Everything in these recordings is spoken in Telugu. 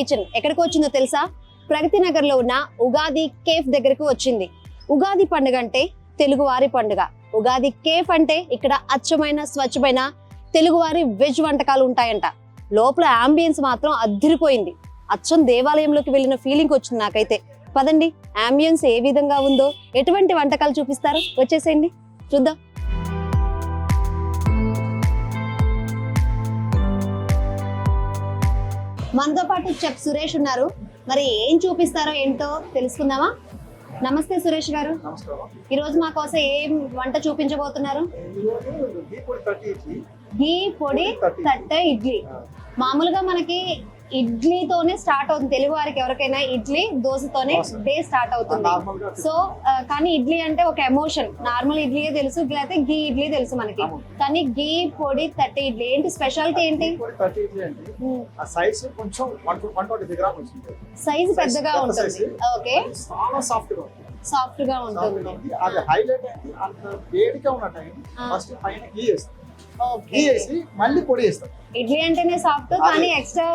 కిచెన్ ఎక్కడికి వచ్చిందో తెలుసా? ప్రగతి నగర్లో ఉన్న ఉగాది కేఫ్ దగ్గరకు వచ్చింది. ఉగాది పండుగ అంటే తెలుగువారి పండుగ. ఉగాది కేఫ్ అంటే ఇక్కడ అచ్చమైన స్వచ్ఛమైన తెలుగువారి వెజ్ వంటకాలు ఉంటాయంట. లోపల అంబియన్స్ మాత్రం అద్దరిపోయింది. అచ్చం దేవాలయంలోకి వెళ్ళిన ఫీలింగ్ వచ్చింది నాకైతే. పదండి అంబియన్స్ ఏ విధంగా ఉందో ఎటువంటి వంటకాలు చూపిస్తారు? వచ్చేసేయండి. చూద్దాం. మనతో పాటు చెఫ్ సురేష్ ఉన్నారు. మరి ఏం చూపిస్తారో ఏంటో తెలుసుకుందామా? నమస్తే సురేష్ గారు. నమస్కారం. ఈ రోజు మా కోసం ఏం వంట చూపించబోతున్నారు? ఈరోజు ఘీ పొడి తట్ట ఇడ్లీ. మామూలుగా మనకి ఇడ్లీతోనే స్టార్ట్ అవుతుంది. తెలుగు వారికి ఎవరికైనా ఇడ్లీ దోశతోనే డే స్టార్ట్ అవుతుంది. గా సో కానీ ఇడ్లీ అంటే ఒక ఎమోషన్. నార్మల్ ఇడ్లీయే తెలుసు లేకపోతే ఘీ ఇడ్లీ తెలుసు మనకి. కానీ ఘీ పొడి తట్టి ఇడ్లీ. ఏంటి స్పెషాలిటీ ఏంటి? సైజ్ పెద్దగా పెద్ద ఉంటుంది. ఓకే. సాఫ్ట్గా సాఫ్ట్గా గా ఉంటుంది. అది హైలైట్ అంత వేడిగా ఉన్న టైం. ఫస్ట్ పైన వేస్తాం ఘీ వేసి మళ్ళీ పొడి వేస్తాం ఇడ్లీ అంటేనే సాఫ్ట్ కానీ ఎక్స్ట్రా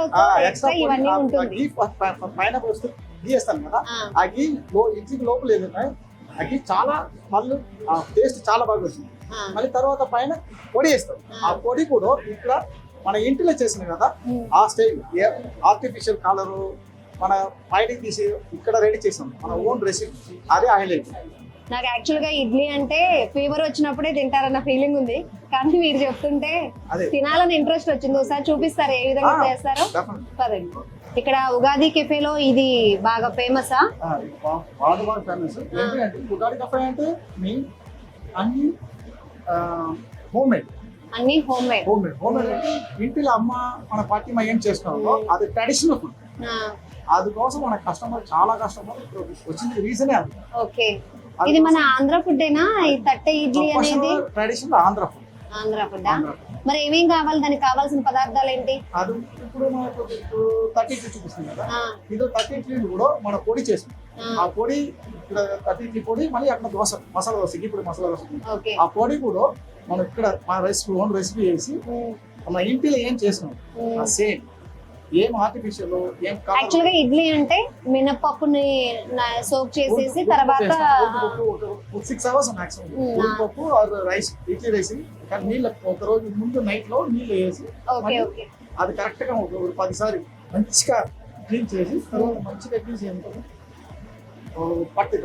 ఎక్స్ట్రా ఇవన్నీ ఉంటుంది. పైన వస్తే ఘీ వేస్తాం కదా. ఆ. ఘీ ఇడ్లీకి లోపల ఏదైనా ఆ ఘీ చాలా మళ్ళీ టేస్ట్ చాలా బాగా వచ్చింది. మళ్ళీ తర్వాత పైన పొడి వేస్తాం ఆ. పొడి కూడా ఇక్కడ మన ఇంటిలో చేసిన కదా. ఆ స్టైల్ ఆర్టిఫిషియల్ కలర్ మన బయటికి తీసి ఇక్కడ రెడీ చేసాం. మన ఓన్ రెసిపీ అదే హైలైట్ నాకు యాక్చువల్గా ఇడ్లీ అంటే ఫీవర్ వచ్చినప్పుడే తింటారన్న ఫీలింగ్ ఉంది. కానీ మీరు చెప్తుంటే. తినాలని ఇంట్రెస్ట్ వచ్చింది. ఒకసారి చూపిస్తారు ఏ విధంగా చేస్తారో. పదండి. ఇక్కడ ఉగాది కెఫేలో ఇది బాగా ఫేమసా ఆ, ఇది బాగా బాగా ఫేమస్ ఉగాది కఫే అంటే అన్ని హోమ్ మేడ్ అన్ని home made home made home made ఇంటిలో అమ్మ మన ఏం అది ట్రెడిషనల్ ఫుడ్ అందుకోసం మన కస్టమర్ చాలా కస్టమర్ వచ్చింది రీజనే అది. ఓకే. ఇది మన ఆంధ్ర ఫుడ్ ఏనా? ఈ తట్టె ఇడ్లీ అనేది? Traditional Andhra food Andhra food. మరి ఏమేం కావాలి? దానికి కావాల్సిన పదార్థాలు ఏంటి? అది ఇప్పుడు మనకు థర్టీ ఇడ్లీ చూపిస్తుంది కదా. ఆ, ఇది థర్టీ కూడా మన పొడి చేసాం ఆ, పొడి ఇక్కడ థర్టీ ఇడ్లీ పొడి మళ్ళీ అక్కడ దోశ మసాలా దోశ ఇప్పుడు మసాలా దోశ. ఆ పొడి కూడా మనం ఇక్కడ మా రెసిపీ ఓన్ రెసిపీ వేసి మన ఇంటిలో ఏం చేసినాం? సేమ్ ఏం ఆర్టిఫిషియల్ ఏం యాక్చువల్గా ఇడ్లీ అంటే మినపప్పుని సోక్ చేసేసి తర్వాత సిక్స్ అవర్స్ మాక్సిమం. ఉడిపప్పు ఆర్ రైస్ ఇడ్లీ రైస్ కానీ నీళ్ళు ఒక రోజు ముందు నైట్లో నీళ్ళు వేసి ఓకే మళ్ళీ ఓకే. అది కరెక్ట్గా ఒక పదిసారి మంచిగా క్లీన్ చేసి తర్వాత మంచిగా క్లీన్ చేయాలి పట్టి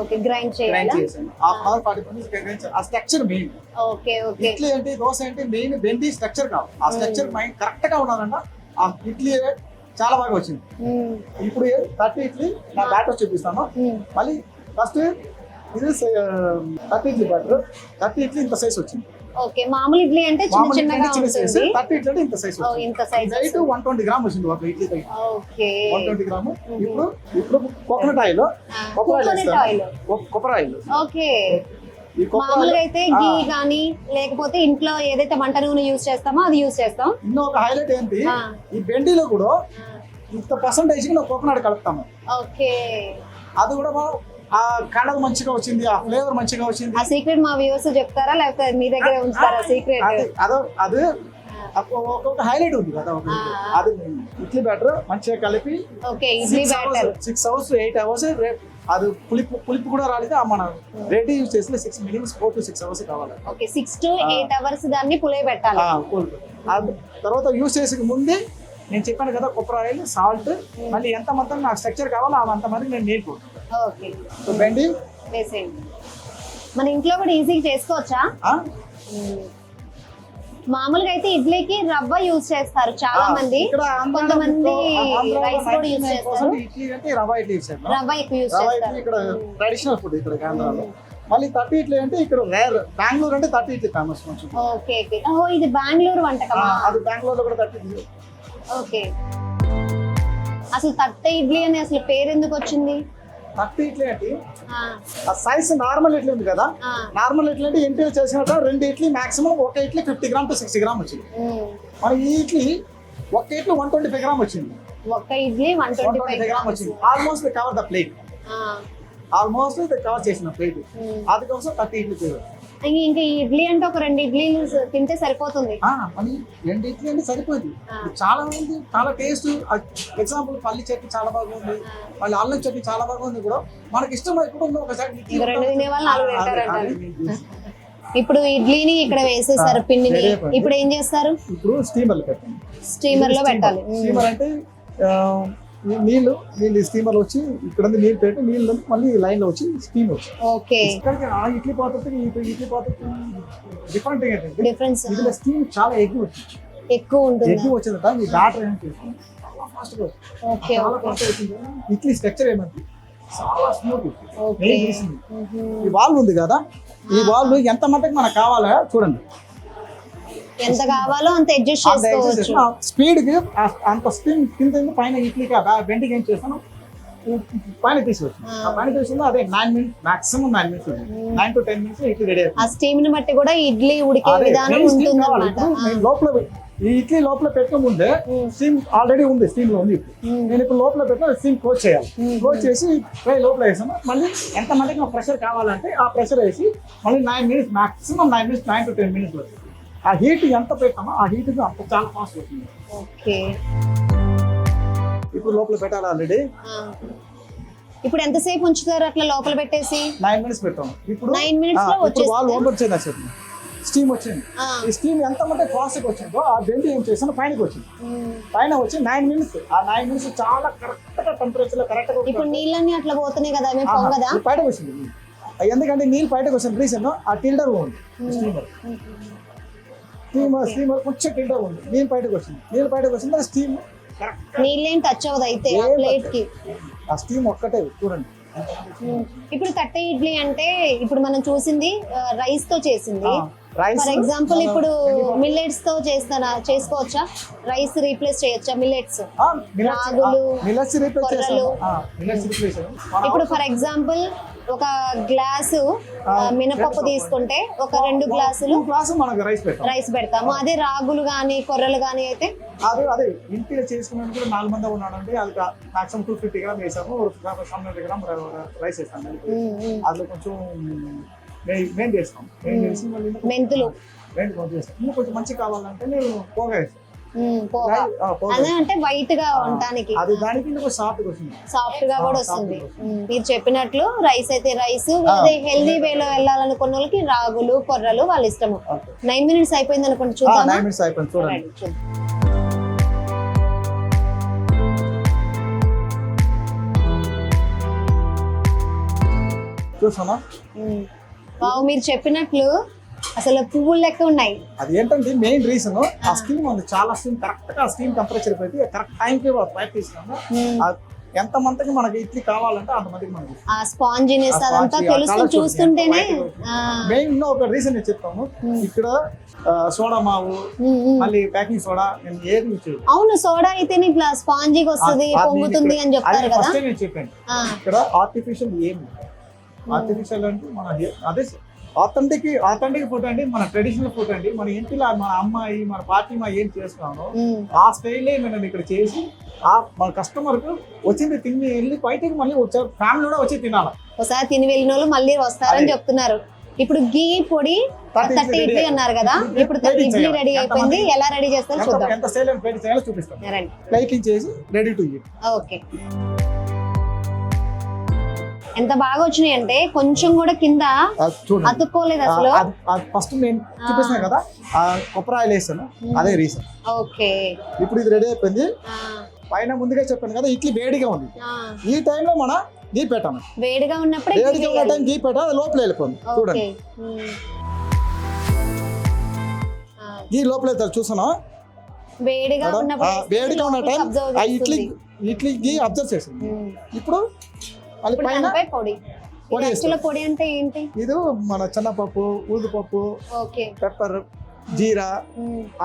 ఓకే గ్రైండ్ చేయాలా? Half hour forty minutes grind ఆ structure main okay okay. Idli అంటే దోశ అంటే మెయిన్ బెండి స్ట్రక్చర్ కావాలి ఆ స్ట్రక్చర్ మైండ్ కరెక్ట్గా ఉండాలంట ఆ ఇడ్లీ చాలా బాగా వచ్చింది. ఇప్పుడు థర్టీ ఇడ్లీ నా బ్యాటర్ చూపిస్తాను. మళ్ళీ ఫస్ట్ ఇది thirty idli batter. Thirty idli ఇంత సైజ్ వచ్చింది. ఓకే మామూలు ఇడ్లీ అంటే చిన్న చిన్నగా సైజ్ ఉంటుంది. థర్టీ ఇడ్లీ ఇంత సైజ్ ఇంత size weight one twenty gram వచ్చింది ఒక ఇడ్లీ పై ఓకే. వన్ ట్వంటీ గ్రామ్ ఇప్పుడు ఇప్పుడు కోకోనట్ ఆయిల్ కొబ్బరి ఆయిల్ కొబ్బరి ఆయిల్. ఓకే. మామూలుగా అయితే ఘీ కానీ లేకపోతే ఇంట్లో ఏదైతే వంట నూనె యూజ్ చేస్తామో అది యూజ్ చేస్తాం. ఇంకొక హైలైట్ ఏంటి. ఈ బెండిలో కూడా ఇంత పర్సంటేజ్ కోకోనట్ కలుపుతాము. ఓకే. అది కూడా ఆ కలర్ మంచిగా వచ్చింది ఆ ఫ్లేవర్ మంచిగా వచ్చింది. ఆ సీక్రెట్ మా వ్యూవర్స్ చెప్తారా? లేకపోతే మీ దగ్గరే ఉంచుతారా సీక్రెట్ అది అదో ఒక్కొక్క హైలైట్ ఉంది కదా. అది ఇడ్లీ బ్యాటర్ మంచిగా కలిపి okay idli batter six hours eight hours అది పులిపు పులిపు కూడా రాలేదు? ఆ మన రెడీ యూస్ చేస్తే six minimum four to six hours కావాలి. Okay six to eight hours దాన్ని పులే పెట్టాలి ఆ, పులుపు. ఆ తర్వాత యూస్ చేసే ముందే నేను చెప్పాను కదా కొబ్బరి ఆయిల్ సాల్ట్ మళ్ళీ ఎంత మొత్తం నాకు స్ట్రక్చర్ కావాలో అంత మంది నేను నీళ్ళు ఓకే. సో బెండి. వేసేయండి. మన ఇంట్లో కూడా ఈజీగా చేసుకోవచ్చా. మామూలుగా అయితే ఇడ్లీకి రవ్వ యూజ్ చేస్తారు చాలా మంది. కొంతమంది రైస్ కూడా యూజ్ 99% చేస్తారు. ఇడ్లీ రవ్వ ఎక్కువ యూజ్ చేస్తారు. ఇడ్లీ ఇక్కడ ట్రెడిషనల్ ఫుడ్ ఇక్కడ ఆంధ్రాలో. మళ్ళీ థర్టీ ఇడ్లీ అంటే ఇక్కడ రేర్ బెంగళూరు అంటే థర్టీ ఇడ్లీ ఫేమస్ కొంచెం ఓకే ఓకే. ఓ ఇది బెంగళూరు వంటకమా? అది బెంగళూరులో కూడా థర్టీ ఇడ్లీ ఓకే. అసలు తట్ట ఇడ్లీ అని అసలు పేరు ఎందుకు వచ్చింది? థర్టీ ఇడ్లీ అంటే ఆ, సైజ్ నార్మల్ ఇడ్లీ ఉంది కదా? నార్మల్ ఇడ్లీ అంటే ఇంటిలో చేసినట్టు రెండు ఇడ్లీ మాక్సిమం ఒక idli fifty gram to sixty gram వచ్చింది. మన ఈ ఇడ్లీ ఒక idli one twenty five gram వచ్చింది. ఒక్క idli one twenty five gram వచ్చింది. Almost cover the plate almost cover చేసిన ప్లేట్. మ్మ్. అది కోసం థర్టీ ఇడ్లీ ఇంకా ఈ ఇడ్లీ అంటే ఒక రెండు ఇడ్లీలు తింటే సరిపోతుంది. రెండు ఇడ్లీ అంటే సరిపోయింది. చాలా మంది చాలా టేస్ట్ ఎగ్జాంపుల్ పల్లి చట్నీ చాలా బాగుంది మళ్ళీ అల్లం చట్నీ చాలా బాగుంది కూడా. మనకి ఇష్టం ఇప్పుడు ఒకసారి రెండు తినే వాళ్ళు నాలుగు. ఇప్పుడు ఇడ్లీని ఇక్కడ వేసేసారు పిండిని. ఇప్పుడు ఏం చేస్తారు? ఇప్పుడు స్టీమర్లు పెట్టండి. స్టీమర్. లో పెట్టాలి. స్టీమర్ అంటే నీళ్ళు నీళ్ళు స్టీమర్ వచ్చి ఇక్కడ నీళ్ళు పెట్టి నీళ్ళు మళ్ళీ లైన్లో వచ్చి స్టీమ్ వచ్చి. ఓకే. ఇక్కడికి ఆ ఇడ్లీ పాత్రకి ఇడ్లీ పాత్రకి డిఫరెంట్ ఏంటంటే ఇందులో స్టీమ్ చాలా ఎక్కువ వచ్చింది. ఎక్కువ ఉంటుంది. ఎక్కువ వచ్చిందట మీ బ్యాటర్ ఏం చేస్తాం చాలా ఫాస్ట్గా. ఓకే ఇడ్లీ స్ట్రక్చర్ ఏమంది చాలా స్మూత్ ఓకే. ఈ వాల్వ్ ఉంది కదా ఈ వాల్వ్ ఎంత మటుకు మనకు కావాలా చూడండి. ఎంత కావాలో అంత అడ్జస్ట్ చేసుకోవచ్చు. స్పీడ్కి అంత స్పీడ్ కింద పైన ఇడ్లీకి బెండికి ఏం చేస్తాను పైన తీసుకొచ్చి ఆ. పైన తీసుకుంటే అదే nine minutes maximum nine minutes nine to ten minutes idli ready ఆ స్టీమ్ని బట్టి కూడా ఇడ్లీ ఉడికే విధానం ఉంటుంది అనమాట లోపల ఈ ఇడ్లీ లోపల పెట్టక ముందే స్టీమ్ ఆల్రెడీ ఉంది స్టీమ్లో ఉంది. నేను ఇప్పుడు లోపల పెట్టిన స్టీమ్ క్లోజ్ చేయాలి. క్లోజ్ చేసి ట్రై లోపల వేసాను మళ్ళీ ఎంత మందికి ప్రెషర్ కావాలంటే ఆ ప్రెషర్ వేసి మళ్ళీ nine minutes maximum nine minutes nine to ten minutes వస్తుంది ఆ హీట్ ఎంత పెట్టామో ఆ హీట్ అంత చాలా ఫాస్ట్ వస్తుంది. ఓకే. ఇప్పుడు లోపల పెట్టాలి ఆల్రెడీ ఇప్పుడు ఎంతసేపు ఉంచుతారు అట్లా లోపల పెట్టేసి? నైన్ మినిట్స్ పెట్టాము ఇప్పుడు Nine minutes లో ఇప్పుడు వాళ్ళు? ఓపెన్ వచ్చింది చెప్పండి స్టీమ్ వచ్చింది. ఈ స్టీమ్ ఎంత మంటే ఫాస్ట్గా వచ్చిందో ఆ బెండి ఏం చేసాను పైనకి వచ్చింది. పైన వచ్చి నైన్ మినిట్స్ ఆ నైన్ మినిట్స్ చాలా కరెక్ట్గా టెంపరేచర్లో కరెక్ట్గా ఇప్పుడు నీళ్ళన్నీ అట్లా పోతున్నాయి కదా మేము పొంగదా బయటకు వచ్చింది. ఎందుకంటే నీళ్ళు బయటకు వచ్చిన రీజన్ ఆ టిల్డర్ ఉంది స్టీమర్ స్టీమర్ స్టీమర్ కొంచెం టిల్డర్ ఉంది. నీళ్ళు బయటకు వచ్చింది. నీళ్ళు బయటకు వచ్చింది స్టీమ్ కరెక్ట్. నీళ్ళేం టచ్ అవ్వదు అయితే ఆ ప్లేట్కి. ఆ స్టీమ్ ఒక్కటే చూడండి. ఇప్పుడు తట్టె ఇడ్లీ అంటే ఇప్పుడు మనం చూసింది రైస్తో చేసింది. ఫర్ ఎగ్జాంపుల్ ఇప్పుడు మిల్లెట్స్తో చేస్తానా చేసుకోవచ్చా? రైస్ రీప్లేస్ చేయొచ్చా మిల్లెట్స్ రాగులు, కొర్రలు. ఇప్పుడు ఫర్ ఎగ్జాంపుల్ ఒక గ్లాసు మినపప్పు తీసుకుంటే ఒక రెండు గ్లాసులు రైస్ పెడతాము. అదే రాగులు గాని కొర్రలు గాని అయితే? అదే అదే ఇంటిలో కూడా నాలుగు మంది ఉన్నాడంటే అది మాక్సిమం టూ ఫిఫ్టీ గ్రామ్ వేసాము. Hundred gram rice. అందులో కొంచెం చేస్తాం. చేసి మళ్ళీ ఇంకా మెంతులు. మెయిన్ కొంచెం చేస్తాం. ఇంకా కొంచెం మంచి కావాలంటే నేను పోగా వేస్తాను అదే అంటే వైట్గా ఉండటానికి. అది దానికి సాఫ్ట్ సాఫ్ట్గా కూడా వస్తుంది. మీరు చెప్పినట్లు రైస్ అయితే రైస్ అదే హెల్దీ వేలో వెళ్ళాలనుకున్న వాళ్ళకి రాగులు కొర్రలు వాళ్ళ ఇష్టము. నైన్ మినిట్స్ అయిపోయింది అనుకోండి చూద్దామా? నైన్ మినిట్స్ అయిపోయింది చూడండి. చూద్దాం. ఉమ్. వావ్, మీరు చెప్పినట్లు అసలు పువ్వులు లెక్క ఉన్నాయి. అది ఏంటంటే మెయిన్ రీజన్ ఆ స్టీమ్ ఉంది. చాలా స్టీమ్ కరెక్ట్గా స్టీమ్ టెంపరేచర్ పెట్టి కరెక్ట్ పైప్ తీసుకున్నాము ఉమ్. ఆ ఎంత మందికి మనకి ఇడ్లీ కావాలంటే అంత మందికి మనకి ఆ స్పాంజినెస్ అదంతా చూడండి, చూస్తుంటేనే మెయిన్ ఒక రీజన్ నేను చెప్తాను. ఇక్కడ సోడా మావు ఉమ్. మళ్ళీ ప్యాకింగ్ సోడా నేను ఏది. అవును సోడా అయితేనే ఇట్లా స్పాంజీగా వస్తుంది పొంగుతుంది అని చెప్తారు కదా. నేను చెప్పాను. ఇక్కడ ఆర్టిఫిషియల్ ఏమి ఆర్టిఫిషియల్ అంటే మన అదే ఆథెంటిక్ ఆథెంటిక్ ఫుడ్ అండి మన ట్రెడిషనల్ ఫుడ్ అండి మన ఇంటిలో మన అమ్మాయి మన పార్టీ మా ఏం చేస్తున్నామో. ఆ స్టైలే నేను ఇక్కడ చేసి ఆ మన కస్టమర్కు వచ్చింది తిని వెళ్ళి బయటకి మళ్ళీ వచ్చారు. ఫ్యామిలీ కూడా వచ్చి తినాలి? ఒకసారి తిని వెళ్ళిన వాళ్ళు మళ్ళీ వస్తారని. చెప్తున్నారు. ఇప్పుడు గీ పొడి థర్టీ ఇడ్లీ అన్నారు కదా ఇప్పుడు ఇడ్లీ రెడీ అయిపోయింది. ఎలా రెడీ చేస్తారో చూద్దాం. ఎంత సేల్ చేయాలో చూపిస్తాం. చేసి రెడీ టు ఈట్ ఓకే. ఎంత బాగా వచ్చినాయి అంటే కొంచెం కూడా కింద అతుక్కోలేదు అసలు. ఫస్ట్ నేను చూపిస్తాను కదా ఆ కొబ్బరి ఆయిల్ వేస్తాను అదే రీజన్ ఓకే. ఇప్పుడు ఇది రెడీ అయిపోయింది. పైన ముందుగా చెప్పాను కదా ఇడ్లీ వేడిగా ఉంది. ఈ టైంలో మనం గీ పెట్టాము వేడిగా ఉన్నప్పుడే వేడిగా ఉన్న. టైం గీ పెట్టాము అది లోపల వెళ్ళిపోయింది. చూడండి. గీ లోపల వెళ్తారు చూసాను? వేడిగా ఉన్నప్పుడు వేడిగా ఉన్న టైం ఇడ్లీ ఇడ్లీ గీ అబ్జర్వ్ చేసింది. ఇప్పుడు ఇప్పుడు పైన దానిపై పొడి. పొడి యాక్చువల్ పొడి అంటే ఏంటి? ఇది మన చెన్నపప్పు ఊదుపప్పు ఓకే. పెప్పర్ జీరా.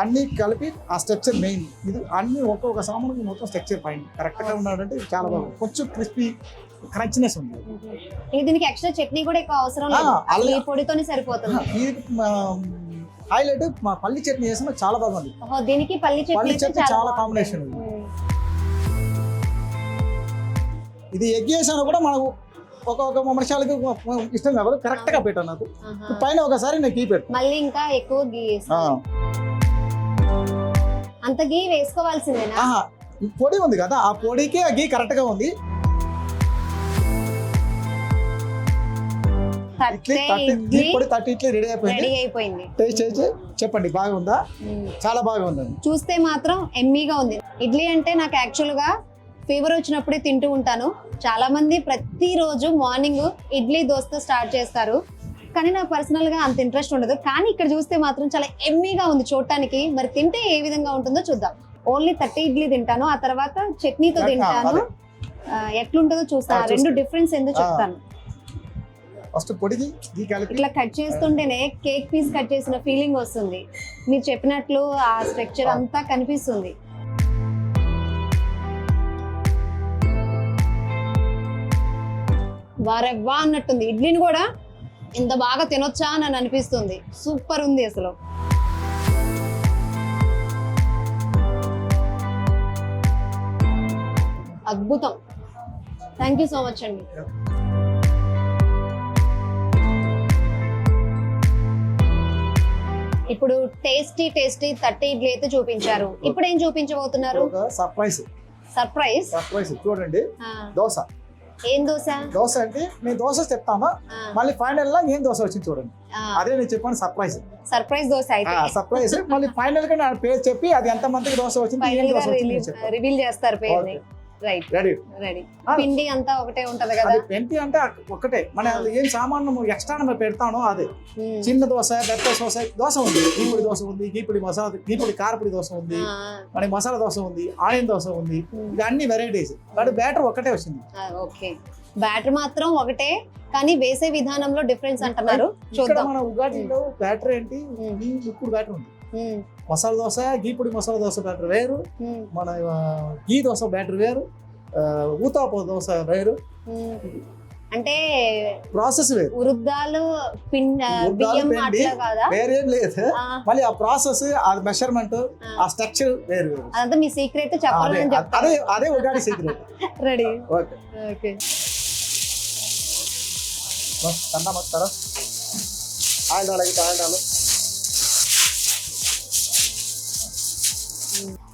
అన్ని కలిపి ఆ స్ట్రక్చర్ మెయిన్. ఇది అన్ని ఒక్కొక్క సామాన్కి మొత్తం స్ట్రక్చర్ పైన కరెక్ట్గా ఉన్నాడంటే చాలా బాగుంది. కొంచెం క్రిస్పీ క్రంచినెస్ ఉంది. దీనికి ఎక్స్ట్రా చట్నీ కూడా ఎక్కువ అవసరం లేదు. ఈ పొడితోనే సరిపోతుంది. ఇది హైలైట్ మా పల్లి చట్నీ చేసిన చాలా బాగుంది. దీనికి పల్లి చట్నీ చాలా. కాంబినేషన్ ఉంది. ఇది ఎగ్ చేసినా కూడా మనకు ఒక ఒక మనుషాలకి ఇష్టం కాదు. కరెక్ట్గా పెట్టాను నాకు. పైన ఒకసారి నేను గీ పెట్టు మళ్ళీ ఇంకా ఎక్కువ గీ. అంత గీ వేసుకోవాల్సిందేనా? పొడి ఉంది కదా ఆ పొడికి ఆ గీ కరెక్ట్గా ఉంది రెడీ అయిపోయింది. రెడీ అయిపోయింది. టేస్ట్ చేసి చెప్పండి బాగుందా. చాలా బాగా ఉందండి. చూస్తే మాత్రం ఎమ్మీగా ఉంది. ఇడ్లీ అంటే నాకు యాక్చువల్గా ఫీవర్ వచ్చినప్పుడే తింటూ ఉంటాను. చాలా మంది ప్రతిరోజు మార్నింగ్ ఇడ్లీ దోశతో స్టార్ట్ చేస్తారు. కానీ నాకు పర్సనల్గా అంత ఇంట్రెస్ట్ ఉండదు. కానీ ఇక్కడ చూస్తే మాత్రం చాలా ఎమ్మీగా ఉంది చూడటానికి. మరి తింటే ఏ విధంగా ఉంటుందో చూద్దాం. ఓన్లీ థర్టీ ఇడ్లీ తింటాను. ఆ తర్వాత చట్నీతో తింటాను. ఎట్లుంటుందో చూస్తాను రెండు. డిఫరెన్స్ ఏందో ఆ. చెప్తాను. ఫస్ట్ ఇట్లా కట్ చేస్తుంటేనే కేక్ పీస్ కట్ చేసిన ఫీలింగ్ వస్తుంది. మీరు చెప్పినట్లు ఆ స్ట్రక్చర్ అంతా కనిపిస్తుంది. వారెవ్వా అన్నట్టుంది. ఇడ్లీని కూడా ఇంత బాగా తినొచ్చా అని అనిపిస్తుంది. సూపర్ ఉంది అసలు. అద్భుతం. థ్యాంక్ యూ సో మచ్ అండి. ఇప్పుడు టేస్టీ టేస్టీ తట్టి ఇడ్లీ అయితే చూపించారు. ఇప్పుడు ఏం చూపించబోతున్నారు సర్ప్రైజ్ సర్ప్రైజ్ సర్ప్రైజ్ చూడండి. దోశ. ఏం దోశ? దోశ అంటే నేను దోశ చెప్తాను. మళ్ళీ ఫైనల్గా ఏం దోశ వచ్చింది చూడండి. అదే నేను చెప్పాను సర్ప్రైజ్ సర్ప్రైజ్ దోశ అయితే. సర్ప్రైజ్ మళ్ళీ ఫైనల్గా నా పేరు చెప్పి అది ఎంత మందికి దోశ వచ్చింది నేను రివీల్ చేస్తారు పేరుని. Right ready ready. పిండి అంతా ఒకటే ఉంటది కదా. పెంటి అంటే ఒక్కటే మన ఏం సామాను ఎక్స్ట్రా పెడతానో అదే. ఉమ్. చిన్న దోశ పెద్ద దోశ దోశ ఉంది. గీపుడి దోశ ఉంది గీపుడి మసాలా గీపుడి కారపుడి దోశ ఉంది ఆ, మనకి మసాలా దోశ ఉంది ఆనియన్ దోశ ఉంది. ఇది అన్ని వెరైటీస్ బట్ బ్యాటర్ ఒక్కటే వచ్చింది. ఓకే బ్యాటర్ మాత్రం ఒకటే కానీ వేసే విధానంలో డిఫరెన్స్ అంటున్నారు. చూద్దాం. మన ఉగాదిలో బ్యాటర్ ఏంటి. ఈ లిక్విడ్ బ్యాటర్ ఉంది. మసాలా దోశ గీపుడి మసాలా దోశ బ్యాటర్ వేరు. మన గీ దోశ బ్యాటర్ వేరు. ఊతాప దోశ వేరు. అంటే ప్రాసెస్ వేరు. ఉరుద్దాలు పిండి. వేరేం లేదు. మళ్ళీ ఆ ప్రాసెస్ ఆ మెషర్మెంట్ ఆ. స్ట్రక్చర్ వేరు వేరు. అదంతా మీ సీక్రెట్ అదే చెప్పాలని అదే అదే Ugadi secret ready okay. Okay. కన్నా మొత్తారా ఆయిల్ అలాగే ఆయిల్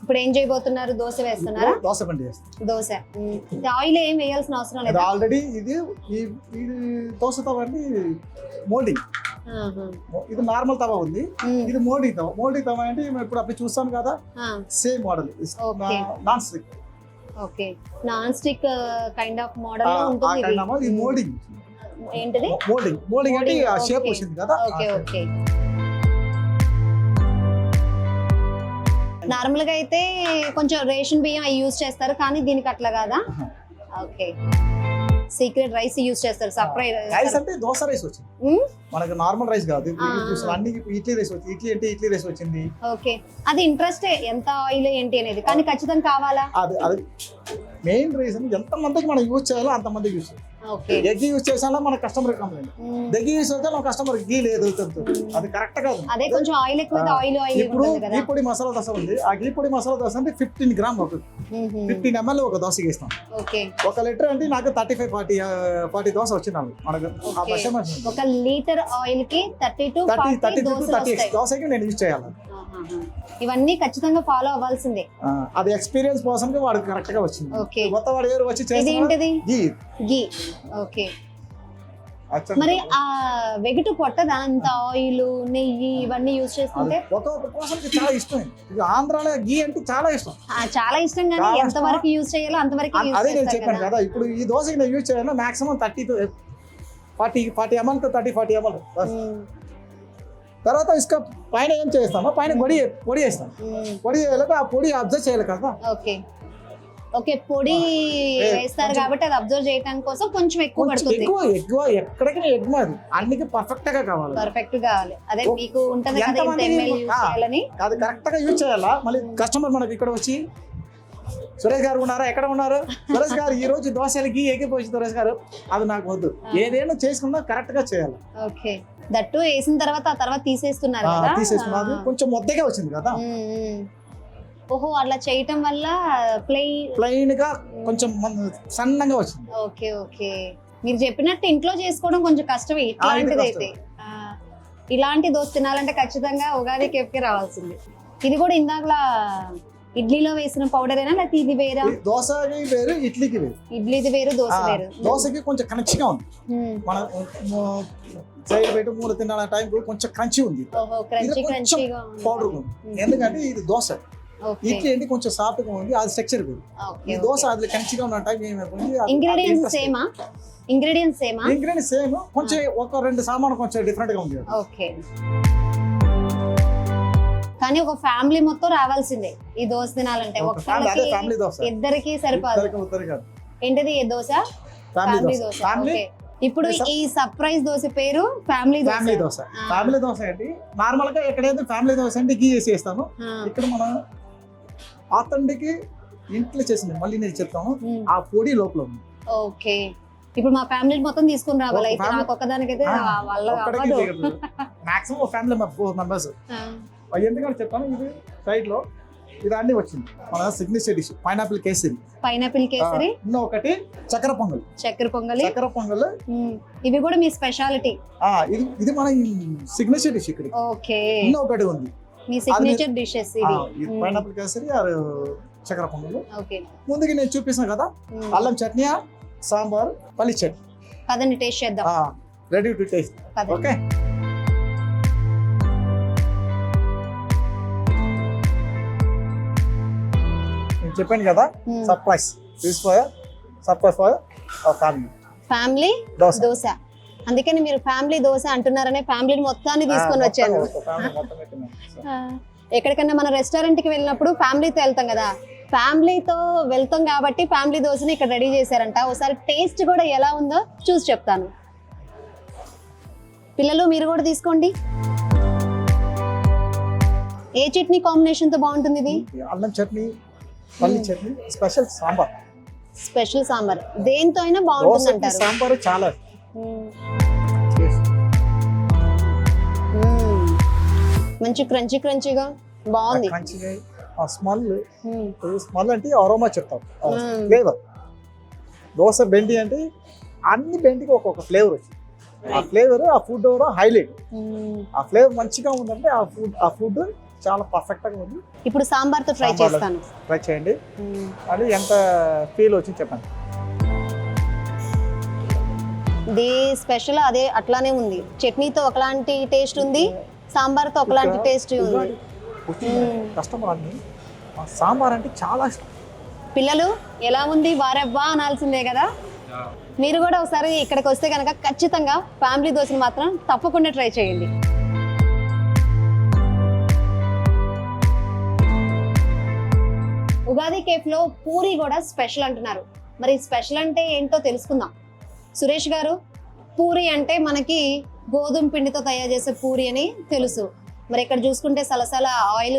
ఇప్పుడు ఏం చేయబోతున్నారు? దోశ వేస్తున్నారా? దోశ పిండి దోశ. ఆయిల్ ఏం వేయాల్సిన అవసరం లేదా? ఆల్రెడీ ఇది ఈ ఇది దోశ తవ అండి మోల్డింగ్. ఇది నార్మల్ తవ ఉంది. ఇది మోల్డింగ్ తవ. మోల్డింగ్ తవ అంటే మేము ఇప్పుడు అప్పుడు చూస్తాం కదా same model. Non stick okay. Non stick kind of model ఉంటుంది ఇది. మోల్డింగ్. ఏంటిది? మోల్డింగ్. మోల్డింగ్ అంటే షేప్. వచ్చింది కదా ఓకే ఓకే. నార్మల్గా అయితే కొంచెం రేషన్ బియ్యం అవి యూజ్ చేస్తారు కానీ దీనికి అట్లా కాదా. ఓకే. సీక్రెట్ రైస్ యూజ్ చేస్తారు రైస్ సపరేట్. అంటే దోశ రైస్ వచ్చింది. మనకు నార్మల్ రైస్ కాదు. అన్ని ఇడ్లీ రైస్ వచ్చింది. ఇడ్లీ అంటే ఇడ్లీ రైస్ వచ్చింది. ఓకే. అది ఇంట్రెస్టే ఎంత ఆయిల్ ఏంటి అనేది. కానీ ఖచ్చితంగా కావాలా? అది అది. మెయిన్ రీజన్ ఎంత మందికి మనం యూజ్ చేయాలో అంత మందికి యూజ్ చేయాలి. ఎగ్గి యూజ్ చేసాలో మన కస్టమర్ కంప్లైంట్ ఉమ్, దగ్గర యూజ్ చేస్తే మన కస్టమర్ గీ లేదు. అది కరెక్ట్ కాదు. అదే కొంచెం ఆయిల్ ఎక్కువ ఆ, ఆయిల్ ఆయిల్ ఇప్పుడు గీ పొడి మసాలా దోశ ఉంది. ఆ గీ పొడి మసాలా దోశ అంటే ఫిఫ్టీన్ గ్రామ్ ఒక ఫిఫ్టీన్ ఎంఎల్ ఒక దోశకి ఇస్తాం ఒక లీటర్ అంటే నాకు thirty five forty forty dosa వచ్చింది నాకు. మనకు ఒక litre ఆయిల్కి thirty to thirty thirty thirty దోశకి నేను యూజ్ చేయాలి. ఇవన్నీ ఖచ్చితంగా ఫాలో అవ్వాల్సిందే. అది ఎక్స్పీరియన్స్ పర్సన్కి వాడు కరెక్ట్గా వచ్చింది. Okay. కొత్త వాడు ఎవరు వచ్చి ఇది చేస్తున్నారు ఏంటిది? గీ గీ ఓకే. అచ్చం. మరి ఆ వెగటు కొట్టదా అంత ఆయిల్ నెయ్యి ఇవన్నీ యూజ్ అది చేస్తుంటే ఒక్కొక్క పర్సన్కి చాలా ఇష్టం ఇది. ఆంధ్రాలో గీ అంటే చాలా ఇష్టం. ఆ, చాలా ఇష్టం కానీ ఎంత వరకు యూజ్ చేయాలో అంతవరకు అదే నేను చెప్పాను కదా. ఇప్పుడు ఈ దోశకి నేను యూజ్ చేయాలి maximum thirty forty forty ML thirty forty ML తర్వాత ఇసుక పైన ఏం చేస్తామో పైన పొడి పొడి వేస్తాం. ఉమ్, పొడి వేయాలి ఆ పొడి అబ్జర్వ్ చేయాలి కదా? ఓకే. ఓకే పొడి వేస్తారు కాబట్టి అది అబ్జర్వ్ చేయడం కోసం కొంచెం ఎక్కువ పడుతుంది. ఎక్కువ ఎక్కువ ఎక్కడికి ఎక్కువ అది అన్నికి పర్ఫెక్ట్గా కావాలి. పర్ఫెక్ట్ కావాలి. అదే మీకు ఉంటది కదా ఇంత ఎంఎల్ యూజ్. చేయాలని. అది కరెక్ట్గా యూజ్ చేయాలా? మళ్ళీ కస్టమర్ మనకి ఇక్కడ వచ్చి సురేష్ గారు ఉన్నారా? ఎక్కడ ఉన్నారు? సురేష్ గారు ఈ రోజు దోశలకి ఏకిపోయి సురేష్ గారు. అది నాకు వద్దు. ఏదైనా చేసుకున్నా కరెక్ట్గా చేయాలి. ఓకే. దట్టు వేసిన తర్వాత ఆ తర్వాత తీసేస్తున్నారు కదా? తీసేసుకున్నది ఆ. కొంచెం మొద్దగా వచ్చింది కదా. ఓహో అట్లా చేయటం వల్ల ప్లే ప్లెయిన్గా కొంచెం సన్నగా వచ్చింది. Okay okay. మీరు చెప్పినట్టు ఇంట్లో చేసుకోవడం కొంచెం కష్టమే. ఇట్లాంటిది అయితే. ఇలాంటి దోశ తినాలంటే ఖచ్చితంగా ఉగాది కేఫ్కి రావాల్సింది. ఇది కూడా ఇందాకలా ఇడ్లీలో వేసిన పౌడర్ అయినా లేకపోతే ఇది వేరా? ఈ దోశకి వేరు ఇడ్లీకి వేరు. ఇడ్లీది వేరు దోశ వేరు. దోశకి కొంచెం క్రంచిగా ఉంది. మన సైడ్ పెట్టి మూడు తినాల టైం కొంచెం క్రంచి ఉంది కొంచెం పౌడర్ ఉంది. ఎందుకంటే ఇది దోశ. ఇడ్లీ ఏంటి కొంచెం సాఫ్ట్గా ఉంది అది స్ట్రక్చర్ వేరు ఈ దోశ అది క్రంచిగా ఉన్న టైం ఏమైపోయింది ఇంగ్రీడియంట్స్ సేమా ఇంగ్రీడియంట్స్ సేమా ఇంగ్రీడియంట్ సేమ్ కొంచెం ఒక రెండు సామాను కొంచెం డిఫరెంట్గా ఉంది. ఓకే. కానీ ఒక ఫ్యామిలీ మొత్తం రావాల్సిందే ఈ దోశ తినాలంటే. ఒక ఫ్యామిలీ దోశ. ఇద్దరికి సరిపోదు. ఏంటిది ఏ దోశ? ఫ్యామిలీ దోశ. ఇప్పుడు. ఈ సర్ప్రైజ్ దోశ పేరు family family dosa. Family dosa ఏంటి? నార్మల్గా ఎక్కడైతే ఫ్యామిలీ దోశ అంటే గీ వేసి వేస్తాను. ఆ, ఇక్కడ మనం అతనికి ఇంట్లో చేసింది. మళ్ళీ నేను చెప్తాను. ఆ పొడి లోపల ఉంది. ఓకే. ఇప్పుడు మా ఫ్యామిలీ మొత్తం తీసుకుని రావాలి. అయితే నాకు ఒక్కదానికైతే అవ్వదు. మాక్సిమం ఫ్యామిలీ మెంబర్స్ ఎందుకంటే చెప్తాను ఇది సైడ్లో ఇది అన్ని వచ్చింది. మన signature dish pineapple kesari. Pineapple kesari. ఇంకా ఒకటి చక్కెర పొంగల్. చక్కెర పొంగలి. చక్కెర పొంగల్. ఇవి కూడా మీ స్పెషాలిటీ ఆ, ఇది ఇది మన సిగ్నేచర్ డిష్ ఇక్కడ ఓకే. ఇంకా ఒకటి ఉంది. మీ సిగ్నేచర్ డిషెస్ ఇది పైనాపిల్ కేసరి ఆర్ చక్కెర పొంగల్. ఓకే. ముందుకి నేను చూపిస్తాను కదా అల్లం చట్నీ సాంబార్ పల్లి చట్నీ. పదండి టేస్ట్ చేద్దాం. Ready to taste okay. చెప్పాను కదా సర్ప్రైజ్ తీసుకో surprise for family family dosa. అందుకని మీరు ఫ్యామిలీ దోశ అంటున్నారనే ఫ్యామిలీని మొత్తాన్ని తీసుకొని వచ్చాను. ఎక్కడికన్నా మన రెస్టారెంట్కి వెళ్ళినప్పుడు ఫ్యామిలీతో వెళ్తాం కదా. ఫ్యామిలీతో వెళ్తాం కాబట్టి ఫ్యామిలీ దోశని ఇక్కడ రెడీ చేశారంట. ఒకసారి టేస్ట్ కూడా ఎలా ఉందో చూసి చెప్తాను. పిల్లలు మీరు కూడా తీసుకోండి. ఏ చట్నీ కాంబినేషన్తో బాగుంటుంది ఇది? అల్లం చట్నీ పల్లి చట్నీ స్పెషల్ సాంబార్. స్పెషల్ సాంబార్. దేంతో అయినా బాగుంటుంది అంటారు సాంబార్ చాలా. మంచి క్రంచీ క్రంచీగా బాగుంది. ఆ crunchy గా, ఆ స్మెల్. స్మెల్ అంటే అరోమా చెప్తాం. ఫ్లేవర్. దోశ బెండి అంటే అన్ని బెండికి ఒక్కొక్క ఫ్లేవర్ వచ్చింది ఆ ఫ్లేవర్ ఆ ఫుడ్ హైలైట్. ఆ ఫ్లేవర్ మంచిగా ఉందంటే ఆ ఫుడ్ ఆ ఫుడ్ చాలా పర్ఫెక్ట్గా ఉంది. ఇప్పుడు సాంబార్తో ట్రై. చేస్తాను. ట్రై చేయండి. అది ఎంత ఫీల్ వచ్చింది చెప్పండి. ఇది స్పెషల్ అదే అట్లానే ఉంది. చట్నీతో ఒకలాంటి టేస్ట్ ఉంది సాంబార్తో ఒకలాంటి టేస్ట్ ఉంది. మ్మ్. కస్టమర్ అన్ని ఆ సాంబార్ అంటే చాలా ఇష్టం. పిల్లలు ఎలా ఉంది? వారెవ్వా అనాల్సిందే కదా. మీరు కూడా ఒకసారి ఇక్కడికి వస్తే కనుక ఖచ్చితంగా ఫ్యామిలీ దోశను మాత్రం తప్పకుండా ట్రై చేయండి. ఉగాది కేఫ్లో పూరి కూడా స్పెషల్ అంటున్నారు. మరి స్పెషల్ అంటే ఏంటో తెలుసుకుందాం. సురేష్ గారు పూరి అంటే మనకి గోధుమ పిండితో తయారు చేసే పూరి అని తెలుసు. మరి ఇక్కడ చూసుకుంటే సలసల ఆయిల్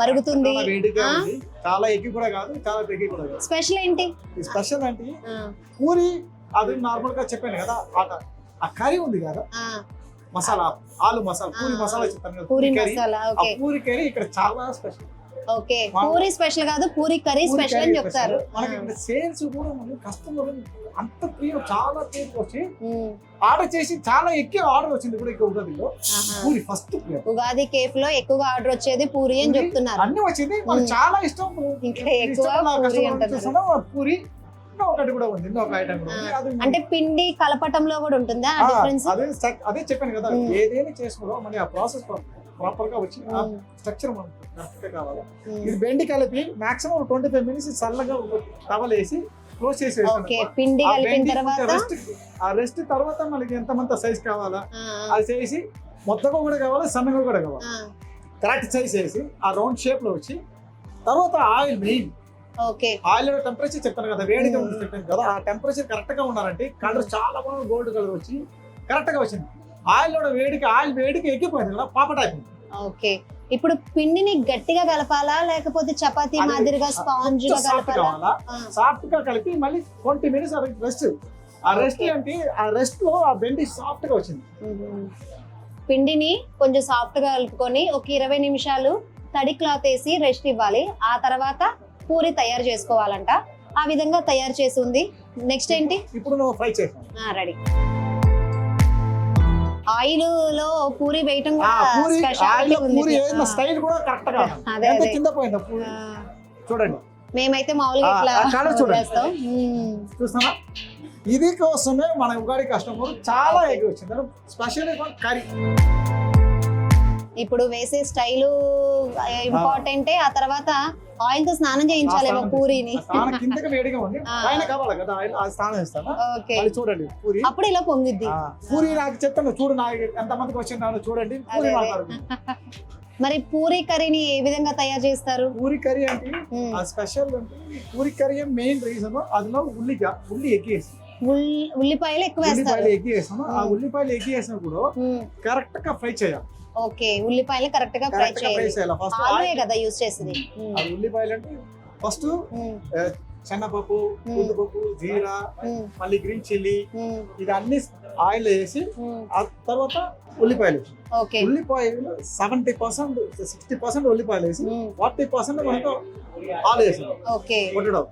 మరుగుతుంది. చాలా ఎగ్గి కూడా కాదు చాలా దగ్గర కూడా కాదు. స్పెషల్ ఏంటి? స్పెషల్ అంటే పూరి అది నార్మల్గా చెప్పాను కదా ఆ కర్రీ ఉంది కదా మసాలా ఆలు మసాలా పూరి. మసాలా చెప్పాను కదా పూరి కర్రీ. మసాలా పూరి కర్రీ ఇక్కడ చాలా స్పెషల్. ఓకే. పూరి స్పెషల్ కాదు పూరి కర్రీ స్పెషల్ అని చెప్తారు. మనకి సేల్స్ కూడా కస్టమర్ అంత ప్రియం చాలా ప్రియం వచ్చి ఆర్డర్ చేసి చాలా ఎక్కువ ఆర్డర్ వచ్చింది కూడా ఇక్కడ ఉగాదిలో. పూరి ఫస్ట్ ఉగాది కేఫ్లో ఎక్కువగా ఆర్డర్ వచ్చేది పూరి అని చెప్తున్నారు. అన్ని వచ్చింది. మనకు. చాలా ఇష్టం. ఇంకా ఎక్కువ పూరి ఒకటి కూడా ఉంది. ఒక ఐటమ్ అంటే పిండి కలపటంలో కూడా ఉంటుందా? డిఫరెన్స్ అదే అదే చెప్పాను కదా. ఏదైనా చేసుకోవాలో మరి ఆ ప్రాసెస్ ప్రాపర్గా వచ్చి స్ట్రక్చర్ మనకు కరెక్ట్గా కావాలి ఇది బెండి కలిపి మాక్సిమం ట్వంటీ ఫైవ్ మినిట్స్ చల్లగా టవల్ వేసి క్లోజ్ చేసి పిండి కలిపిన తర్వాత? కొంచెం రెస్ట్ ఆ రెస్ట్ తర్వాత మనకి ఎంత మంత సైజ్ కావాలా అది చేసి మొత్తగా కూడా కావాలి సన్నగా కూడా కావాలి? కరెక్ట్ సైజ్ వేసి ఆ రౌండ్ షేప్లో వచ్చి తర్వాత oil main okay. Oil temperature చెప్తాను కదా వేడిగా. చెప్పాను కదా ఆ టెంపరేచర్ కరెక్ట్గా ఉన్నారంటే కలర్ చాలా బాగా గోల్డ్ కలర్ వచ్చి కరెక్ట్గా వచ్చింది. ఆయిల్ కూడా వేడికి ఆయిల్ వేడికి ఎక్కిపోయింది పాపట్ అయిపోయింది. ఓకే. ఇప్పుడు పిండిని గట్టిగా కలపాలా లేకపోతే చపాతీ మాదిరిగా స్పాంజ్ కలపాలా? సాఫ్ట్గా కలిపి మళ్ళీ ట్వంటీ మినిట్స్ రెస్ట్. ఆ రెస్ట్. ఏంటి? ఆ రెస్ట్లో ఆ బెండి సాఫ్ట్గా వచ్చింది. పిండిని కొంచెం సాఫ్ట్గా కలుపుకొని ఒక ఇరవై నిమిషాలు తడి క్లాత్ వేసి రెస్ట్ ఇవ్వాలి. ఆ తర్వాత పూరి తయారు చేసుకోవాలంట. ఆ విధంగా తయారు చేసి ఉంది. నెక్స్ట్ ఏంటి? ఇప్పుడు ఫ్రై చేసాను రెడీ. ఆయిల్లో పూరి వేయటం పూరి స్టైల్ కూడా కరెక్ట్. కింద పోయింది ఆ, చూడండి. మేమైతే మామూలుగా ఇట్లా చూడండి. చూస్తానా ఇది కోసమే మన ఉగాడి కస్టమర్ చాలా ఎక్కువ వచ్చింది స్పెషల్ కర్రీ. ఇప్పుడు వేసే స్టైలు ఇంపార్టెంటే ఆ తర్వాత ఆయిల్తో స్నానం చేయించాలేమో పూరిని. చూడండి పూరి. అప్పుడు ఇలా పొంగిద్ది. పూరి నాకు చెప్తాను చూడు ఎంత మందికి వచ్చిందో చూడండి పూరి మరి పూరి కర్రీని ఏ విధంగా తయారు చేస్తారు? పూరి కర్రీ అంటే స్పెషల్ అంటే పూరి కర్రీ మెయిన్ రీజన్ అందులో ఉల్లి ఎగ్గి వేస్తాం. ఉల్- ఉల్లిపాయలు ఎక్కువ వేస్తారు. ఉల్లిపాయలు ఎగ్గి వేస్తాను ఆ. ఉల్లిపాయలు ఎగ్గి వేసినా కూడా మ్మ్. కరెక్ట్గా ఫ్రై చేయాలి. ఓకే ఉల్లిపాయలు కరెక్ట్గా ఫ్రై చేయాలి. ఆలుయే కదా యూజ్ చేసేది. ఉల్లిపాయలు అంటే ఫస్ట్. శనగపప్పు. ఉద్దుపప్పు జీరా. మళ్ళీ గ్రీన్ చిల్లీ. ఇది అన్ని ఆయిల్ వేసి. ఆ తర్వాత ఉల్లిపాయలు ఓకే ఉల్లిపాయలు సెవెంటీ పర్సెంట్ సిక్స్టీ పర్సెంట్ ఉల్లిపాయలు వేసి. ఫార్టీ పర్సెంట్ మనకు ఆలు వేసాం ఓకే కొట్టడం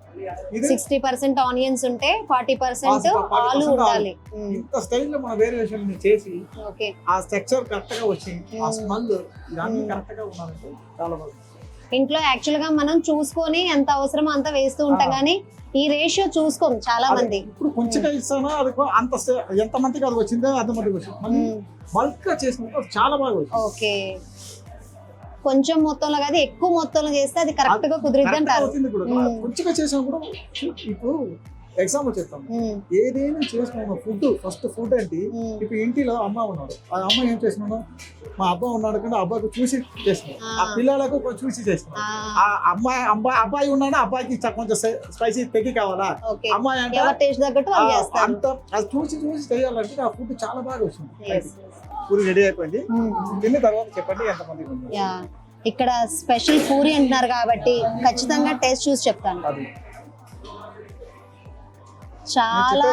ఇది సిక్స్టీ పర్సెంట్ ఆనియన్స్ ఉంటే ఫార్టీ పర్సెంట్ 40% ఆలు. ఉండాలి. ఇంత స్టైల్లో మన వేరియేషన్ చేసి ఓకే ఆ స్ట్రక్చర్ కరెక్ట్గా వచ్చి ఆ. స్మెల్ ఇవన్నీ. కరెక్ట్గా ఉన్నారంటే చాలా బాగుంది ఇంట్లో యాక్చువల్గా మనం చూసుకొని ఎంత అవసరమో అంత వేస్తూ ఉంటాం. కానీ ఈ రేషియో చూసుకోం చాలా మంది. ఇప్పుడు కొంచెంగా ఇస్తానా అది కొ- అంత స్టే- ఎంత మందికి అది వచ్చిందో అంత మందికి వచ్చింది. మళ్ళీ మ్మ్. బల్క్గా చేసినప్పుడు చాలా బాగా వచ్చింది. ఓకే. కొంచెం మొత్తంలో కాదు ఎక్కువ మొత్తంలో చేస్తే అది కరెక్ట్గా కుదిరిద్ది అంటారు. కొంచెంగా చేసినప్పుడు ఇప్పుడు ఎగ్జాంపుల్ చెప్తాను. ఏదైనా చేసుకున్న ఫుడ్ ఫస్ట్ ఫుడ్ ఏంటి. ఇప్పుడు ఇంటిలో అమ్మ ఉన్నాడు. ఆ అమ్మ ఏం చేసినాడు మా అబ్బా ఉన్నాడు కానీ అబ్బాయికి చూసి చేసినాడు ఆ. పిల్లలకు చూసి చేసినాడు ఆ, అమ్మాయి అబ్బాయి అబ్బాయి ఉన్నాడు? అబ్బాయికి కొంచెం స్పైసీ తెగి కావాలా? అమ్మాయి అంటే అంత అది చూసి చూసి చేయాలంటే ఆ ఫుడ్ చాలా బాగా వచ్చింది. పూరి రెడీ అయిపోయింది. తిన్న తర్వాత చెప్పండి ఎంతమంది ఇక్కడ స్పెషల్ పూరి అంటున్నారు కాబట్టి ఖచ్చితంగా టేస్ట్ చూసి చెప్తాను. చాలా.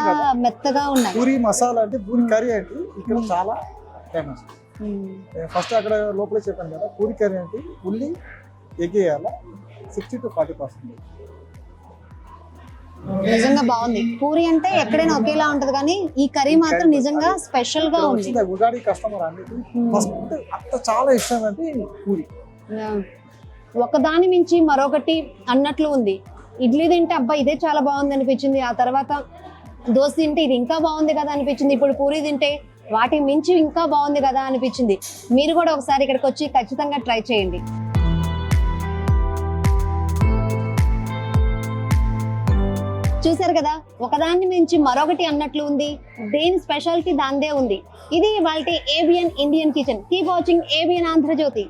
మెత్తగా ఉన్నాయి. పూరి మసాలా అంటే పూరి కర్రీ అంటే ఇక్కడ చాలా ఫేమస్. ఫస్ట్ అక్కడ లోపల చెప్పాను కదా పూరి కర్రీ అంటే ఉల్లి ఎగ్గేయాల సిక్స్టీ టు ఫార్టీ పర్సెంట్ నిజంగా బాగుంది. పూరి అంటే ఎక్కడైనా ఒకేలా ఉంటది కానీ ఈ కర్రీ మాత్రం నిజంగా స్పెషల్గా ఉంది. ఉగాడి కస్టమర్ అన్నిటి ఫస్ట్ అంత చాలా ఇష్టం అంటే పూరి. ఒకదాని మించి మరొకటి అన్నట్లు ఉంది. ఇడ్లీ తింటే అబ్బా ఇదే చాలా బాగుంది అనిపించింది. ఆ తర్వాత దోశ తింటే ఇది ఇంకా బాగుంది కదా అనిపించింది. ఇప్పుడు పూరి తింటే వాటి మించి ఇంకా బాగుంది కదా అనిపించింది. మీరు కూడా ఒకసారి ఇక్కడికి వచ్చి ఖచ్చితంగా ట్రై చేయండి. చూశారు కదా? ఒకదాన్ని మించి మరొకటి అన్నట్లు ఉంది. దేని స్పెషాలిటీ దాందే ఉంది. ఇది వాళ్ళ ABN Indian kitchen keep watching ABN Andhrajyothy